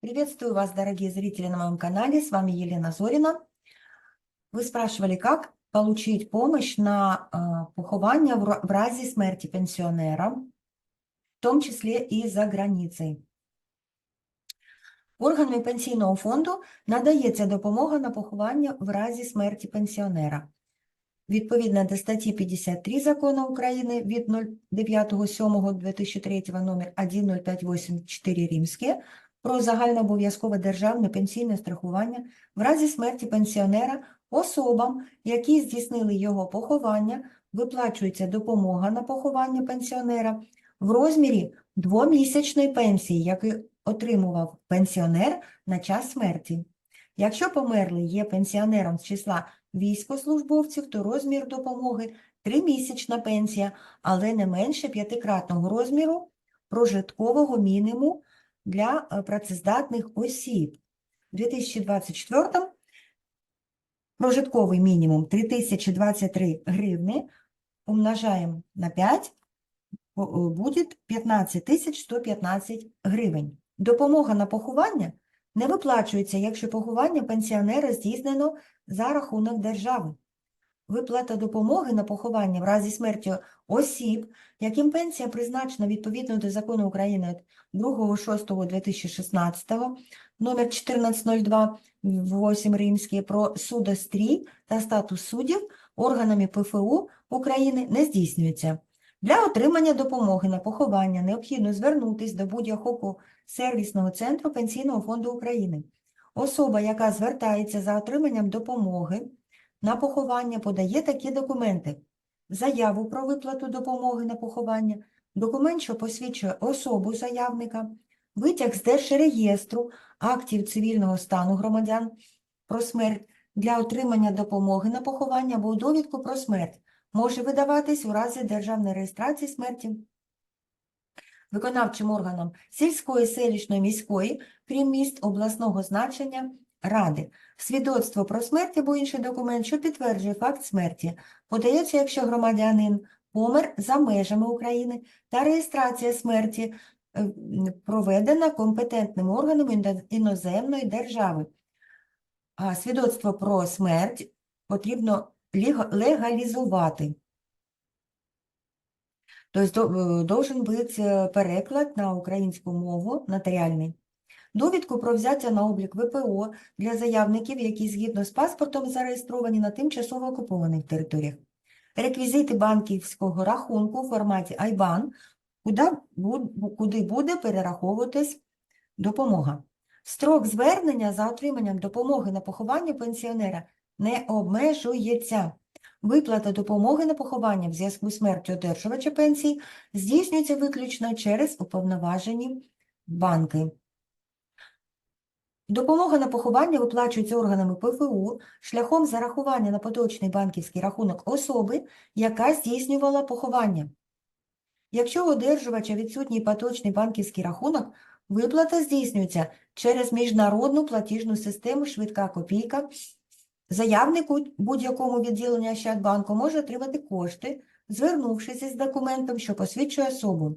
Приветствую вас, дорогие зрители на моем канале. С вами Елена Зорина. Вы спрашивали, как получить помощь на ра- в разі смерти пенсионера, в том числе и за границей. Органами пенсійного фонду надається допомога на поховання в разі смерті пенсіонера. Відповідно до статті 53 Закону України від 09.07.2003 номер 10584 Римське про загальнообов'язкове державне пенсійне страхування в разі смерті пенсіонера особам, які здійснили його поховання, виплачується допомога на поховання пенсіонера в розмірі двомісячної пенсії, яку отримував пенсіонер на час смерті. Якщо померлий є пенсіонером з числа військовослужбовців, то розмір допомоги тримісячна пенсія, але не менше п'ятикратного розміру прожиткового мінімуму для працездатних осіб. У 2024 прожитковий мінімум 3023 гривни умножаємо на 5, о- о, буде 15 115 гривень. Допомога на поховання не виплачується, якщо поховання пенсіонера здійснено за рахунок держави. Виплата допомоги на поховання в разі смерті осіб, яким пенсія призначена відповідно до закону України 2.6.2016, номер 1402, 8 Римський, про судострій та статус суддів органами ПФУ України не здійснюється. Для отримання допомоги на поховання необхідно звернутися до будь-якого сервісного центру Пенсійного фонду України. Особа, яка звертається за отриманням допомоги на поховання, подає такі документи: заяву про виплату допомоги на поховання, документ, що посвідчує особу заявника, витяг з Держреєстру актів цивільного стану громадян про смерть для отримання допомоги на поховання або довідку про смерть може видаватись у разі державної реєстрації смерті. Виконавчим органам сільської, селищної, міської, крім міст обласного значення, ради. Свідоцтво про смерть або інший документ, що підтверджує факт смерті, подається, якщо громадянин помер за межами України та реєстрація смерті е, проведена компетентним органом іноземної держави. А свідоцтво про смерть потрібно легалізувати. Тобто е, должен бути е, переклад на українську мову нотаріальний. Довідку про взяття на облік ВПО для заявників, які згідно з паспортом зареєстровані на тимчасово окупованих територіях. Реквізити банківського рахунку у форматі IBAN, куди буде перераховуватись допомога. Строк звернення за отриманням допомоги на поховання пенсіонера не обмежується. Виплата допомоги на поховання в зв'язку з смертю одержувача пенсії здійснюється виключно через уповноважені банки. Допомога на поховання виплачується органами ПФУ шляхом зарахування на поточний банківський рахунок особи, яка здійснювала поховання. Якщо у одержувача відсутній поточний банківський рахунок, виплата здійснюється через міжнародну платіжну систему «Швидка копійка». Заявник будь-якому відділенні Ощадбанку може отримати кошти, звернувшись із документом, що посвідчує особу.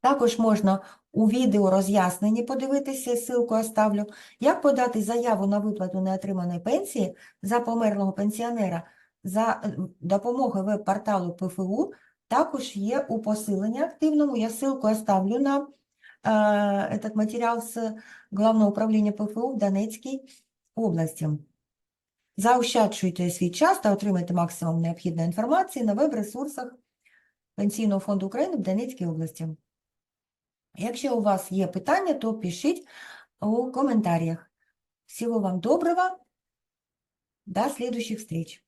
Також можна у відео роз'ясненні подивитися, ссылку оставлю, як подати заяву на виплату неотриманої пенсії за померлого пенсіонера за е, допомогою веб-порталу ПФУ, також є у посиленні активному. Я ссылку оставлю на е, этот матеріал з Главного управління ПФУ в Донецькій області. Заощаджуйте свій час та отримайте максимум необхідної інформації на веб-ресурсах Пенсійного фонду України в Донецькій області. Якщо у вас є питання, то пишіть у коментарях. Всего вам доброго. До следующих встреч.